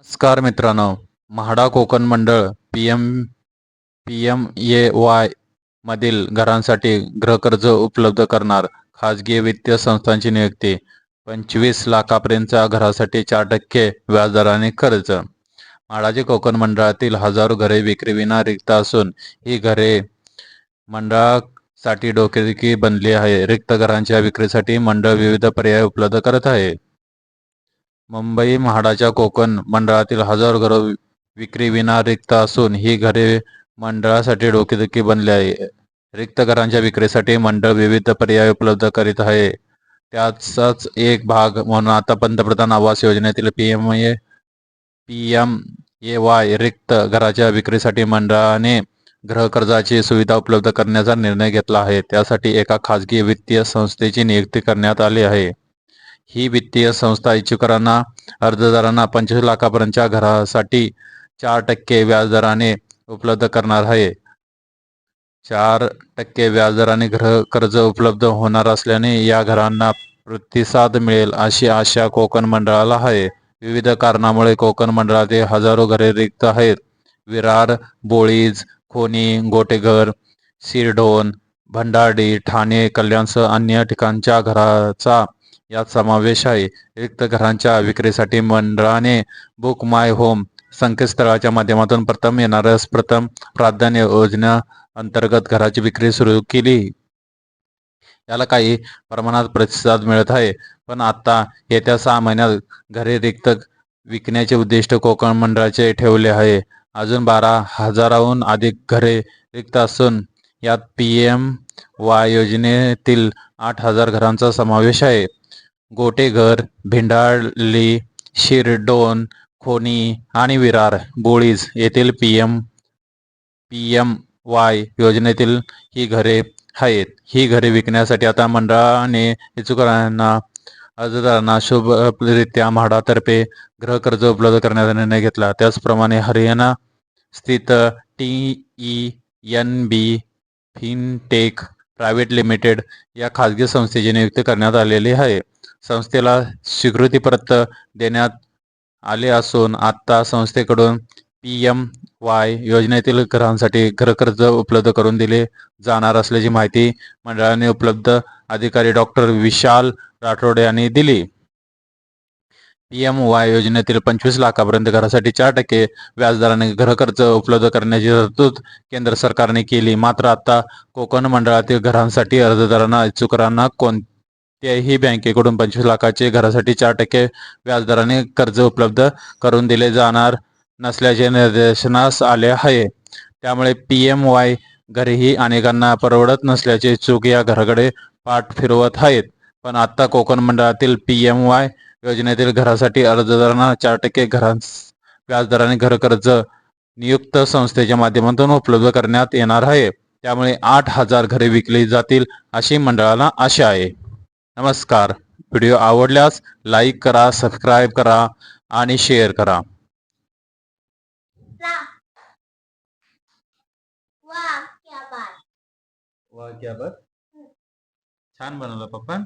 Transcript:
नमस्कार मित्रांनो म्हाडा कोकण मंडळ P M P M A Y मधील घरांसाठी गृहकर्ज उपलब्ध करणार खाजगी वित्तीय संस्थांची नियुक्ती पंचवीस लाखापर्यंतच्या घरासाठी चार टक्के व्याजदराने कर्ज. म्हाडाचे कोकण मंडळातील हजारो घरे विक्रीविना रिक्त असून ही घरे मंडळासाठी डोकेदुखी बनली आहे. रिक्त घरांच्या विक्रीसाठी मंडळ विविध पर्याय उपलब्ध करत आहे. मुंबई म्हाडाच्या कोकण मंडळातील हजारो घरं विक्रीविना रिक्त असून ही घरे मंडळासाठी डोकेदुखी बनली आहे. रिक्त घरांच्या विक्रीसाठी मंडळ विविध पर्याय उपलब्ध करीत आहे. त्याचाच एक भाग म्हणून आता पंतप्रधान आवास योजनेतील P M A P M A Y रिक्त घराच्या विक्रीसाठी मंडळाने गृहकर्जाची सुविधा उपलब्ध करण्याचा निर्णय घेतला आहे. त्यासाठी एका खाजगी वित्तीय संस्थेची नियुक्ती करण्यात आली आहे. ही वित्तीय संस्था इच्छुकांना अर्जदारांना पंचवीस लाखापर्यंतच्या घरासाठी चार टक्के व्याजदराने उपलब्ध करणार आहे. चार टक्के व्याजदराने घर कर्ज उपलब्ध होणार असल्याने या घरांना प्रतिसाद मिळेल अशी आशा कोकण मंडळाला आहे. विविध कारणामुळे कोकण मंडळातील हजारो घरे रिक्त आहेत. विरार बोळीज खोनी गोटेघर सिरढोण भंडारडी ठाणे कल्याणसह अन्य ठिकाणच्या घराचा यात समावेश आहे. रिक्त घरांच्या विक्रीसाठी मंडळाने बुक माय होम संकेतस्थळाच्या माध्यमातून प्रथम येणाऱ्यास प्रथम प्राधान्य योजना अंतर्गत घराची विक्री सुरू केली. याला काही प्रमाणात प्रतिसाद मिळत आहे. पण आता येत्या सहा महिन्यात घरे रिक्त विकण्याचे उद्दिष्ट कोकण मंडळाचे ठेवले आहे. अजून बारा हजाराहून अधिक घरे रिक्त असून यात पी एम वाय योजनेतील आठ हजार घरांचा समावेश आहे. गोटेघर भिंडाळली शिरडोन खोनी आणि विरार बोळीज येथील P M P M Y योजनेतील ही घरे आहेत. ही घरे विकण्यासाठी आता मंडळाने इच्छुकांना अर्जदारांना शुभरित्या म्हाडातर्फे गृहकर्ज उपलब्ध करण्याचा निर्णय घेतला. त्याचप्रमाणे हरियाणा स्थित T E N B fintech private limited या खाजगी संस्थेची नियुक्ती करण्यात आलेली आहे. संस्थेला स्वीकृतीपत्र देण्यात आले असून आत्ता संस्थेकडून पी एम वाय योजनेतील घरांसाठी घरकर्ज उपलब्ध करून दिले जाणार असल्याची माहिती मंडळाने उपलब्ध अधिकारी डॉक्टर विशाल राठोड यांनी दिली. पी एम वाय योजनेतील पंचवीस लाखापर्यंत घरासाठी चार टक्के व्याजदराने घरकर्ज उपलब्ध करण्याची तरतूद केंद्र सरकारने केली. मात्र आता कोकण मंडळातील घरांसाठी अर्जदारांना इच्छुकांना कोणत्याही बँकेकडून पंचवीस लाखाचे घरासाठी चार टक्के व्याजदराने कर्ज उपलब्ध करून दिले जाणार नसल्याचे निर्देशनास आले आहे. त्यामुळे पी एम वाय घरीही अनेकांना परवडत नसल्याचे इच्छुक या घराकडे पाठ फिरवत आहेत. पण आता कोकण मंडळातील पी एम वाय योजनेतील घरासाठी अर्जदारांना चार टक्के घरां व्याजदराने घरकर्ज नियुक्त संस्थेच्या माध्यमातून उपलब्ध करण्यात येणार आहे. त्यामुळे आठ हजार घरे विकली जातील अशी मंडळाला आशा आहे. नमस्कार. व्हिडिओ आवडल्यास लाईक करा सबस्क्राईब करा आणि शेअर करा. वाह क्या बात. वा क्या बर छान बनवलं पप्पा.